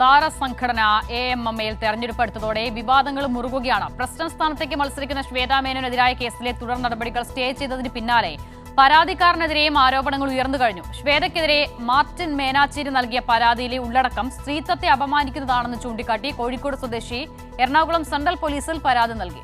താരസംഘടന A M M എയിൽ തെരഞ്ഞെടുപ്പ് എടുത്തതോടെ വിവാദങ്ങൾ മുറുകുകയാണ്. പ്രസിഡന്റ് സ്ഥാനത്തേക്ക് മത്സരിക്കുന്ന ശ്വേതാ മേനോനെതിരായ കേസിലെ തുടർ നടപടികൾ സ്റ്റേ ചെയ്തതിന് പിന്നാലെ പരാതിക്കാരനെതിരെയും ആരോപണങ്ങൾ ഉയർന്നു കഴിഞ്ഞു. ശ്വേതയ്ക്കെതിരെ മാർട്ടിൻ മേനാച്ചേരി നൽകിയ പരാതിയിലെ ഉള്ളടക്കം സ്ത്രീത്വത്തെ അപമാനിക്കുന്നതാണെന്ന് ചൂണ്ടിക്കാട്ടി കോഴിക്കോട് സ്വദേശി എറണാകുളം സെൻട്രൽ പോലീസിൽ പരാതി നൽകി.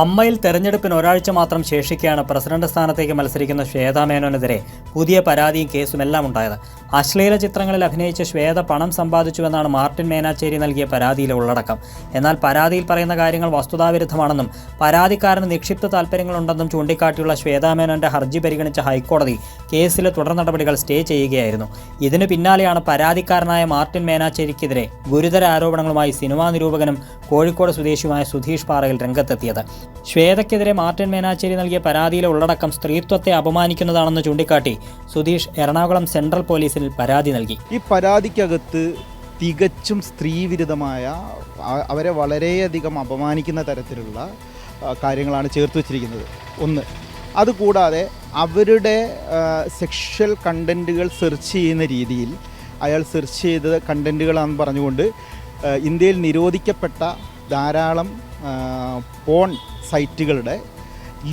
അമ്മയിൽ തെരഞ്ഞെടുപ്പിന് ഒരാഴ്ച മാത്രം ശേഷിക്കെയാണ് പ്രസിഡന്റ് സ്ഥാനത്തേക്ക് മത്സരിക്കുന്ന ശ്വേത മേനോനെതിരെ പുതിയ പരാതിയും കേസുമെല്ലാം ഉണ്ടായത്. അശ്ലീല ചിത്രങ്ങളിൽ അഭിനയിച്ച ശ്വേത പണം സമ്പാദിച്ചുവെന്നാണ് മാർട്ടിൻ മേനാച്ചേരി നൽകിയ പരാതിയിലെ ഉള്ളടക്കം. എന്നാൽ പരാതിയിൽ പറയുന്ന കാര്യങ്ങൾ വസ്തുതാവിരുദ്ധമാണെന്നും പരാതിക്കാരന് നിക്ഷിപ്ത താൽപ്പര്യങ്ങളുണ്ടെന്നും ചൂണ്ടിക്കാട്ടിയുള്ള ശ്വേത മേനോന്റെ ഹർജി പരിഗണിച്ച ഹൈക്കോടതി കേസിലെ തുടർ നടപടികൾ സ്റ്റേ ചെയ്യുകയായിരുന്നു. ഇതിനു പിന്നാലെയാണ് പരാതിക്കാരനായ മാർട്ടിൻ മേനാച്ചേരിക്കെതിരെ ഗുരുതര ആരോപണങ്ങളുമായി സിനിമാ നിരൂപകനും കോഴിക്കോട് സ്വദേശിയുമായ സുധീഷ് പാറയിൽ രംഗത്തെത്തിയത്. ശ്വേതയ്ക്കെതിരെ മാർട്ടിൻ മേനാച്ചേരി നൽകിയ പരാതിയിലെ ഉള്ളടക്കം സ്ത്രീത്വത്തെ അപമാനിക്കുന്നതാണെന്ന് ചൂണ്ടിക്കാട്ടി സുധീഷ് എറണാകുളം സെൻട്രൽ പോലീസിൽ പരാതി നൽകി. ഈ പരാതിക്കകത്ത് തികച്ചും സ്ത്രീവിരുദ്ധമായ അവരെ വളരെയധികം അപമാനിക്കുന്ന തരത്തിലുള്ള കാര്യങ്ങളാണ് ചേർത്ത് വച്ചിരിക്കുന്നത്. ഒന്ന് അതുകൂടാതെ അവരുടെ സെക്ഷൽ കണ്ടന്റുകൾ സെർച്ച് ചെയ്യുന്ന രീതിയിൽ അയാൾ സെർച്ച് ചെയ്ത കണ്ടന്റുകളാണെന്ന് പറഞ്ഞുകൊണ്ട് ഇന്ത്യയിൽ നിരോധിക്കപ്പെട്ട ധാരാളം പോൺ സൈറ്റുകളുടെ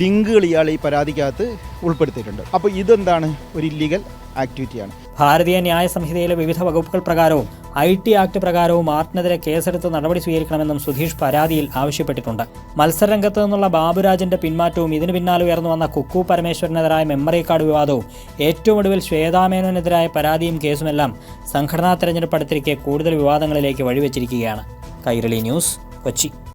ലിങ്കുകൾ ഇയാൾ ഈ പരാതിക്കകത്ത് ഉൾപ്പെടുത്തിയിട്ടുണ്ട്. അപ്പോൾ ഇതെന്താണ് ഒരു ഇല്ലീഗൽ ആക്ടിവിറ്റിയാണ് ഭാരതീയ ന്യായ സംഹിതയിലെ വിവിധ വകുപ്പുകൾ പ്രകാരവും ഐ ടി ആക്ട് പ്രകാരവും ആർട്ടിനെതിരെ കേസെടുത്ത് നടപടി സ്വീകരിക്കണമെന്നും സുധീഷ് പരാതിയിൽ ആവശ്യപ്പെട്ടിട്ടുണ്ട്. മത്സരരംഗത്ത് നിന്നുള്ള ബാബുരാജിന്റെ പിന്മാറ്റവും ഇതിനു പിന്നാലെ ഉയർന്നു വന്ന കുക്കു പരമേശ്വരനെതിരായ മെമ്മറി കാർഡ് വിവാദവും ഏറ്റവും ഒടുവിൽ ശ്വേതാമേനോനെതിരായ പരാതിയും കേസുമെല്ലാം സംഘടനാ തെരഞ്ഞെടുപ്പ് അടുത്തിരിക്കെ കൂടുതൽ വിവാദങ്ങളിലേക്ക് വഴിവെച്ചിരിക്കുകയാണ്. കൈരളി ന്യൂസ് પછી